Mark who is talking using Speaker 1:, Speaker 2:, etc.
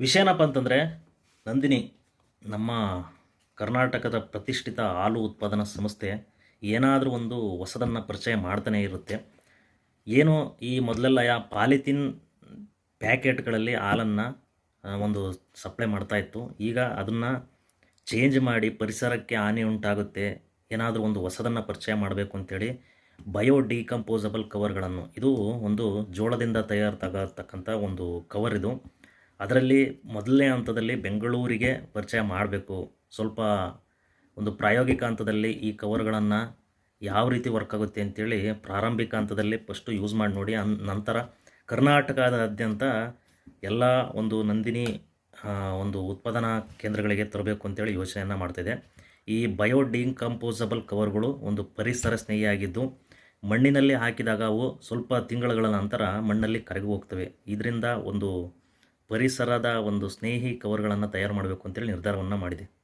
Speaker 1: ವಿಷಯ ಏನಪ್ಪ ಅಂತಂದರೆ, ನಂದಿನಿ, ನಮ್ಮ ಕರ್ನಾಟಕದ ಪ್ರತಿಷ್ಠಿತ ಹಾಲು ಉತ್ಪಾದನಾ ಸಂಸ್ಥೆ ಏನಾದರೂ ಒಂದು ಹೊಸದನ್ನು ಪರಿಚಯ ಮಾಡ್ತಾನೆ ಇರುತ್ತೆ. ಏನು ಈ ಮೊದಲೆಲ್ಲ ಯಾ ಪಾಲಿಥಿನ್ ಪ್ಯಾಕೆಟ್ಗಳಲ್ಲಿ ಹಾಲನ್ನು ಒಂದು ಸಪ್ಲೈ ಮಾಡ್ತಾ ಇತ್ತು. ಈಗ ಅದನ್ನು ಚೇಂಜ್ ಮಾಡಿ ಪರಿಸರಕ್ಕೆ ಹಾನಿ ಉಂಟಾಗುತ್ತೆ. ಏನಾದರೂ ಒಂದು ಹೊಸದನ್ನು ಪರಿಚಯ ಮಾಡಬೇಕು ಅಂತೇಳಿ ಬಯೋ ಡಿಕಂಪೋಸಬಲ್ ಕವರ್ಗಳನ್ನು. ಇದು ಒಂದು ಜೋಳದಿಂದ ತಯಾರಾಗತಕ್ಕಂಥ ಒಂದು ಕವರ್ ಇದು. ಅದರಲ್ಲಿ ಮೊದಲನೇ ಹಂತದಲ್ಲಿ ಬೆಂಗಳೂರಿಗೆ ಪರಿಚಯ ಮಾಡಬೇಕು. ಸ್ವಲ್ಪ ಒಂದು ಪ್ರಾಯೋಗಿಕ ಹಂತದಲ್ಲಿ ಈ ಕವರ್ಗಳನ್ನು ಯಾವ ರೀತಿ ವರ್ಕ್ ಆಗುತ್ತೆ ಅಂತೇಳಿ ಪ್ರಾರಂಭಿಕ ಹಂತದಲ್ಲಿ ಫಸ್ಟು ಯೂಸ್ ಮಾಡಿ ನೋಡಿ. ಅನ್ ನಂತರ ಕರ್ನಾಟಕದಾದ್ಯಂತ ಎಲ್ಲ ಒಂದು ನಂದಿನಿ ಒಂದು ಉತ್ಪಾದನಾ ಕೇಂದ್ರಗಳಿಗೆ ತರಬೇಕು ಅಂತೇಳಿ ಯೋಚನೆಯನ್ನು ಮಾಡ್ತಿದೆ. ಈ ಬಯೋ ಡಿಂಕಂಪೋಸಬಲ್ ಕವರ್ಗಳು ಒಂದು ಪರಿಸರ ಸ್ನೇಹಿಯಾಗಿದ್ದು, ಮಣ್ಣಿನಲ್ಲಿ ಹಾಕಿದಾಗ ಅವು ಸ್ವಲ್ಪ ತಿಂಗಳುಗಳ ನಂತರ ಮಣ್ಣಲ್ಲಿ ಕರಗಿ ಹೋಗ್ತವೆ. ಇದರಿಂದ ಒಂದು ಪರಿಸರದ ಒಂದು ಸ್ನೇಹಿ ಕವರ್ಗಳನ್ನು ತಯಾರು ಮಾಡಬೇಕು ಅಂತೇಳಿ ನಿರ್ಧಾರವನ್ನು ಮಾಡಿದೆ.